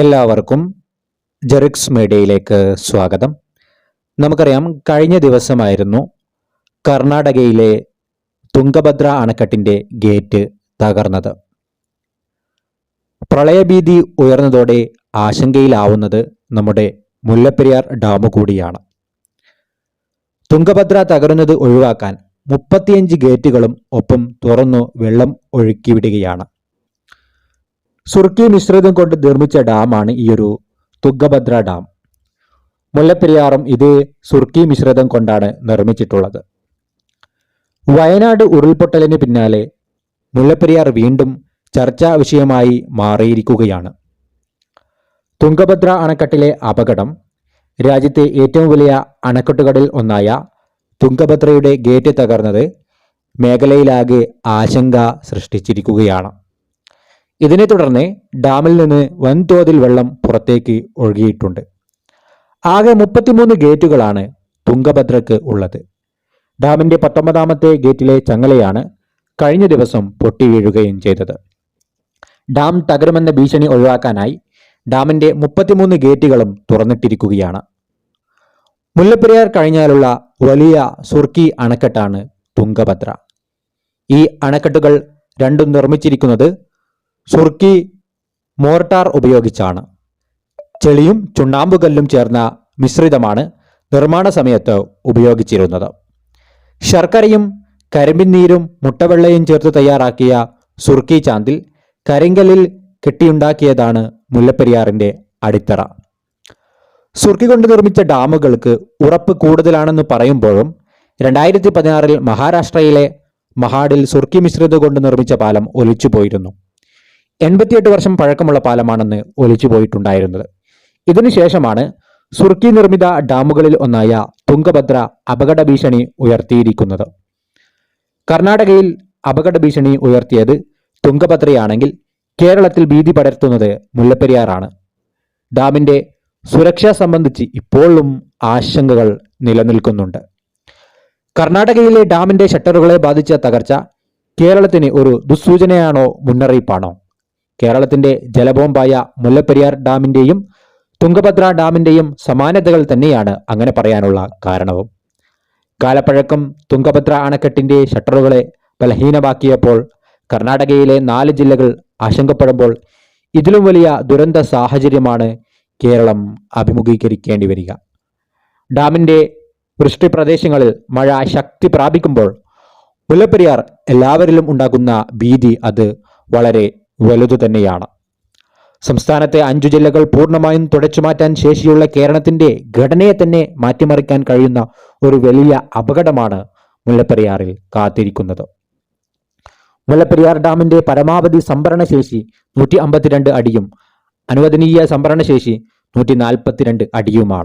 എല്ലാവർക്കും ജെറിക്സ് മീഡിയയിലേക്ക് സ്വാഗതം. നമുക്കറിയാം കഴിഞ്ഞ ദിവസമായിരുന്നു കർണാടകയിലെ തുംഗഭദ്ര അണക്കെട്ടിന്റെ ഗേറ്റ് തകർന്നത്. പ്രളയഭീതി ഉയർന്നതോടെ ആശങ്കയിലാവുന്നത് നമ്മുടെ മുല്ലപ്പെരിയാർ ഡാം കൂടിയാണ്. തുംഗഭദ്ര തകരുന്നത് ഒഴിവാക്കാൻ മുപ്പത്തിയഞ്ച് ഗേറ്റുകളും ഒപ്പം തുറന്നു വെള്ളം ഒഴുക്കിവിടുകയാണ്. സുർക്കി മിശ്രിതം കൊണ്ട് നിർമ്മിച്ച ഡാമാണ് ഈ ഒരു തുംഗഭദ്ര ഡാം. മുല്ലപ്പെരിയാറും ഇതേ സുർക്കി മിശ്രിതം കൊണ്ടാണ് നിർമ്മിച്ചിട്ടുള്ളത്. വയനാട് ഉരുൾപൊട്ടലിന് പിന്നാലെ മുല്ലപ്പെരിയാർ വീണ്ടും ചർച്ചാ വിഷയമായി മാറിയിരിക്കുകയാണ്. തുങ്കഭദ്ര അണക്കെട്ടിലെ അപകടം രാജ്യത്തെ ഏറ്റവും വലിയ അണക്കെട്ടുകളിൽ ഒന്നായ തുംഗഭദ്രയുടെ ഗേറ്റ് തകർന്നത് മേഖലയിലാകെ ആശങ്ക സൃഷ്ടിച്ചിരിക്കുകയാണ്. ഇതിനെ തുടർന്ന് ഡാമിൽ നിന്ന് വൻതോതിൽ വെള്ളം പുറത്തേക്ക് ഒഴുകിയിട്ടുണ്ട്. ആകെ മുപ്പത്തിമൂന്ന് ഗേറ്റുകളാണ് തുംഗഭദ്രക്ക് ഉള്ളത്. ഡാമിന്റെ പത്തൊമ്പതാമത്തെ ഗേറ്റിലെ ചങ്ങലയാണ് കഴിഞ്ഞ ദിവസം പൊട്ടി വീഴുകയും ചെയ്തത്. ഡാം തകരുമെന്ന ഭീഷണി ഒഴിവാക്കാനായി ഡാമിന്റെ മുപ്പത്തിമൂന്ന് ഗേറ്റുകളും തുറന്നിട്ടിരിക്കുകയാണ്. മുല്ലപ്പെരിയാർ കഴിഞ്ഞാലുള്ള വലിയ സുർക്കി അണക്കെട്ടാണ് തുംഗഭദ്ര. ഈ അണക്കെട്ടുകൾ രണ്ടും നിർമ്മിച്ചിരിക്കുന്നത് സുർക്കി മോർട്ടാർ ഉപയോഗിച്ചാണ്. ചെളിയും ചുണ്ണാമ്പുകല്ലും ചേർന്ന മിശ്രിതമാണ് നിർമ്മാണ സമയത്ത് ഉപയോഗിച്ചിരുന്നത്. ശർക്കരയും കരിമ്പിൻ നീരും മുട്ടവെള്ളയും ചേർത്ത് തയ്യാറാക്കിയ സുർക്കി ചാന്തിൽ കരിങ്കല്ലിൽ കെട്ടിയുണ്ടാക്കിയതാണ് മുല്ലപ്പെരിയാറിന്റെ അടിത്തറ. സുർക്കി കൊണ്ട് നിർമ്മിച്ച ഡാമുകൾക്ക് ഉറപ്പ് കൂടുതലാണെന്ന് പറയുമ്പോഴും രണ്ടായിരത്തി പതിനാറിൽ മഹാരാഷ്ട്രയിലെ മഹാഡിൽ സുർക്കി മിശ്രിത കൊണ്ട് നിർമ്മിച്ച പാലം ഒലിച്ചുപോയിരുന്നു. എൺപത്തിയെട്ട് വർഷം പഴക്കമുള്ള പാലമാണെന്ന് ഒലിച്ചു പോയിട്ടുണ്ടായിരുന്നത്. ഇതിനുശേഷമാണ് സുർക്കി നിർമ്മിത ഡാമുകളിൽ ഒന്നായ തുംഗഭദ്ര അപകട ഭീഷണി ഉയർത്തിയിരിക്കുന്നത്. കർണാടകയിൽ അപകട ഭീഷണി ഉയർത്തിയത് തുംഗഭദ്രയാണെങ്കിൽ കേരളത്തിൽ ഭീതി പടർത്തുന്നത് മുല്ലപ്പെരിയാറാണ്. ഡാമിന്റെ സുരക്ഷ സംബന്ധിച്ച് ഇപ്പോഴും ആശങ്കകൾ നിലനിൽക്കുന്നുണ്ട്. കർണാടകയിലെ ഡാമിന്റെ ഷട്ടറുകളെ ബാധിച്ച തകർച്ച കേരളത്തിന് ഒരു ദുസ്സൂചനയാണോ മുന്നറിയിപ്പാണോ? കേരളത്തിന്റെ ജലബോംബായ മുല്ലപ്പെരിയാർ ഡാമിന്റെയും തുങ്കഭദ്ര ഡാമിന്റെയും സമാനതകൾ തന്നെയാണ് അങ്ങനെ പറയാനുള്ള കാരണവും. കാലപ്പഴക്കം തുങ്കഭദ്ര അണക്കെട്ടിന്റെ ഷട്ടറുകളെ ബലഹീനമാക്കിയപ്പോൾ കർണാടകയിലെ നാല് ജില്ലകൾ ആശങ്കപ്പെടുമ്പോൾ ഇതിലും വലിയ ദുരന്ത സാഹചര്യമാണ് കേരളം അഭിമുഖീകരിക്കേണ്ടി വരിക. ഡാമിന്റെ വൃഷ്ടിപ്രദേശങ്ങളിൽ മഴ ശക്തി പ്രാപിക്കുമ്പോൾ മുല്ലപ്പെരിയാർ എല്ലാവരിലും ഉണ്ടാക്കുന്ന ഭീതി അത് വളരെ വലുതു തന്നെയാണ്. സംസ്ഥാനത്തെ അഞ്ചു ജില്ലകൾ പൂർണമായും തുടച്ചുമാറ്റാൻ ശേഷിയുള്ള കേരളത്തിന്റെ ഘടനയെ തന്നെ മാറ്റിമറിക്കാൻ കഴിയുന്ന ഒരു വലിയ അപകടമാണ് മുല്ലപ്പെരിയാറിൽ കാത്തിരിക്കുന്നത്. മുല്ലപ്പെരിയാർ ഡാമിന്റെ പരമാവധി സംഭരണശേഷി നൂറ്റി അമ്പത്തിരണ്ട് അടിയും അനുവദനീയ സംഭരണശേഷി നൂറ്റി നാൽപ്പത്തിരണ്ട് അടിയുമാണ്.